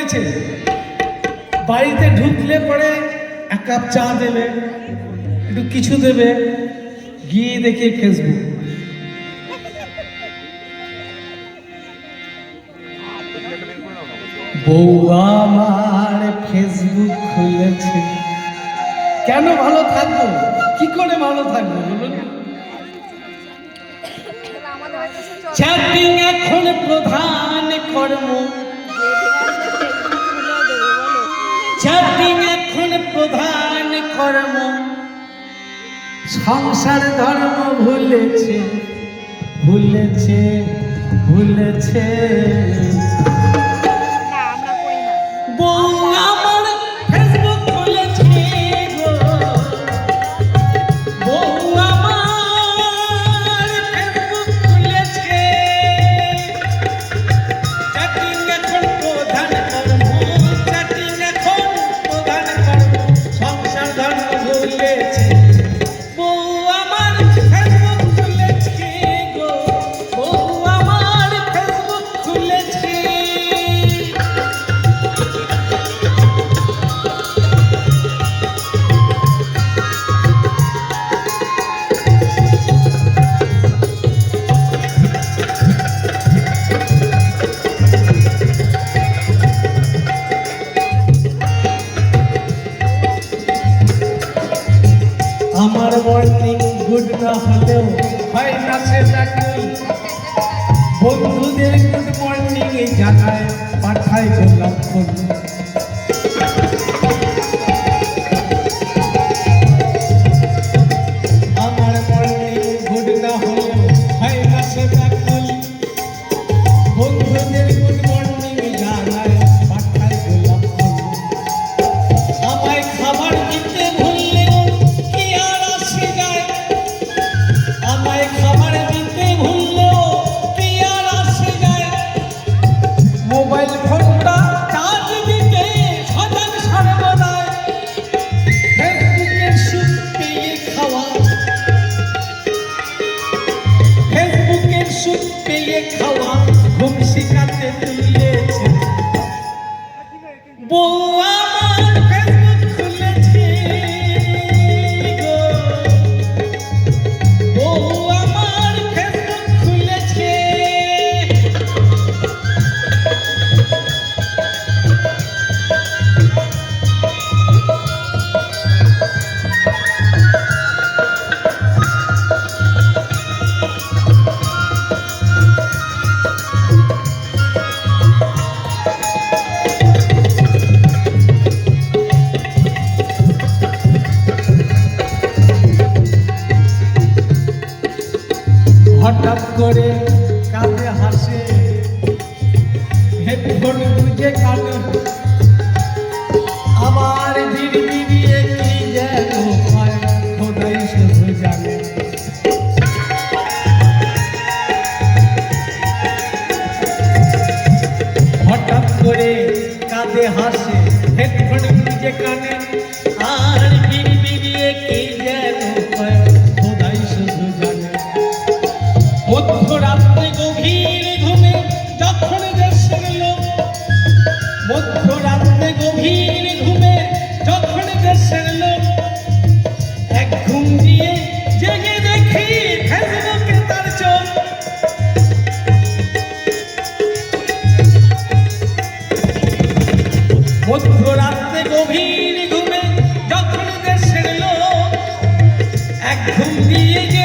মিডিয়ায় বাড়িতে ঢুকলে পরে এক কাপ চা দেবে একটু কিছু দেবে গিয়ে দেখি ফেসবুক। বউ আমার ফেসবুক খুলেছে। কেন ভালো থাকব? কি করে ভালো থাকব বলুন? চ্যাটিং এখন প্রধান কর্ম। প্রধান কর্ম। সংসার ধর্ম ভুলেছে ভুলেছে ভুলেছে। গুড না হলেও হয় না সে চাকরি বন্ধুদের গুড মর্নিং এ জানায়, পাঠায় গোলাপ ফুল। খাওয়া হঠাৎ করে কাঁদে হাসে। হেডফোন বুঝে কানে আমার ভিড় ভিড়িয়ে কি যেন হঠাৎ করে কাঁদে হাসে হেডফোন বুঝে কানে நீ எங்கே